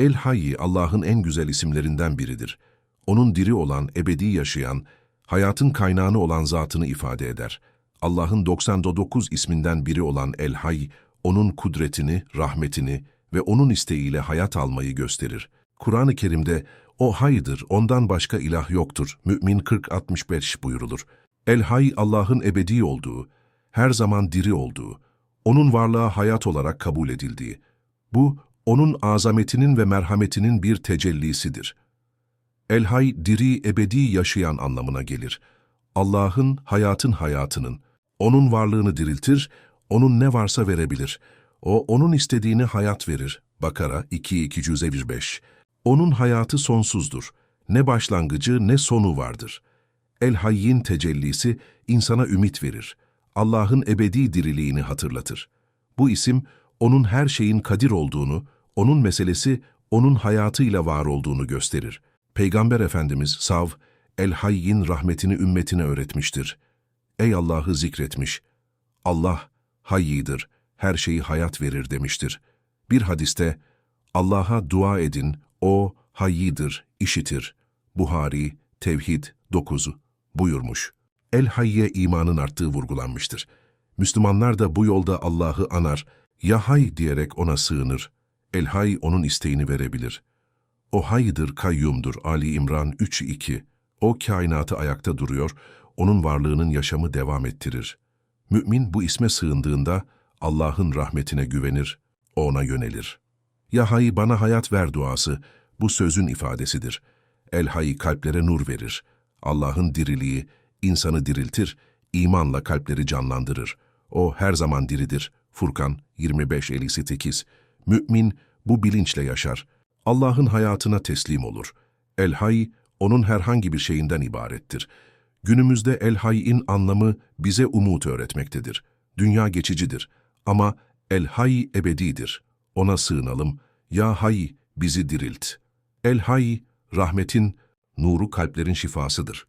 El Hayy Allah'ın en güzel isimlerinden biridir. Onun diri olan, ebedi yaşayan, hayatın kaynağını olan zatını ifade eder. Allah'ın 99 isminden biri olan El Hayy, onun kudretini, rahmetini ve onun isteğiyle hayat almayı gösterir. Kur'an-ı Kerim'de o haydır, ondan başka ilah yoktur. Mü'min 40-65 buyurulur. El Hay Allah'ın ebedi olduğu, her zaman diri olduğu, onun varlığa hayat olarak kabul edildiği. Bu, onun azametinin ve merhametinin bir tecellisidir. El Hay, diri, ebedi yaşayan anlamına gelir. Allah'ın, hayatın hayatının. Onun varlığını diriltir, onun ne varsa verebilir. O, onun istediğini hayat verir. Bakara 2-205 Onun hayatı sonsuzdur. Ne başlangıcı ne sonu vardır. El Hayy'in tecellisi insana ümit verir. Allah'ın ebedi diriliğini hatırlatır. Bu isim, onun her şeyin kadir olduğunu, onun meselesi, onun hayatıyla var olduğunu gösterir. Peygamber Efendimiz Sav, El Hayy'in rahmetini ümmetine öğretmiştir. Ey Allah'ı zikretmiş. Allah, Hayyidir, her şeyi hayat verir demiştir. Bir hadiste, Allah'a dua edin, O, Hayyidir, işitir. Buhari, Tevhid 9'u buyurmuş. El Hayye imanın arttığı vurgulanmıştır. Müslümanlar da bu yolda Allah'ı anar, ya hay diyerek ona sığınır. El Hay onun isteğini verebilir. O haydır, kayyumdur. Ali İmran 3-2. O kainatı ayakta duruyor, onun varlığının yaşamı devam ettirir. Mümin bu isme sığındığında Allah'ın rahmetine güvenir, ona yönelir. Ya Hay bana hayat ver duası, bu sözün ifadesidir. El Hay kalplere nur verir. Allah'ın diriliği insanı diriltir, imanla kalpleri canlandırır. O her zaman diridir. Furkan 25-58 Mümin bu bilinçle yaşar. Allah'ın hayatına teslim olur. El Hay, onun herhangi bir şeyinden ibarettir. Günümüzde El Hay'in anlamı bize umut öğretmektedir. Dünya geçicidir ama El Hay ebedidir. Ona sığınalım. Ya Hay bizi dirilt. El Hay, rahmetin, nuru kalplerin şifasıdır.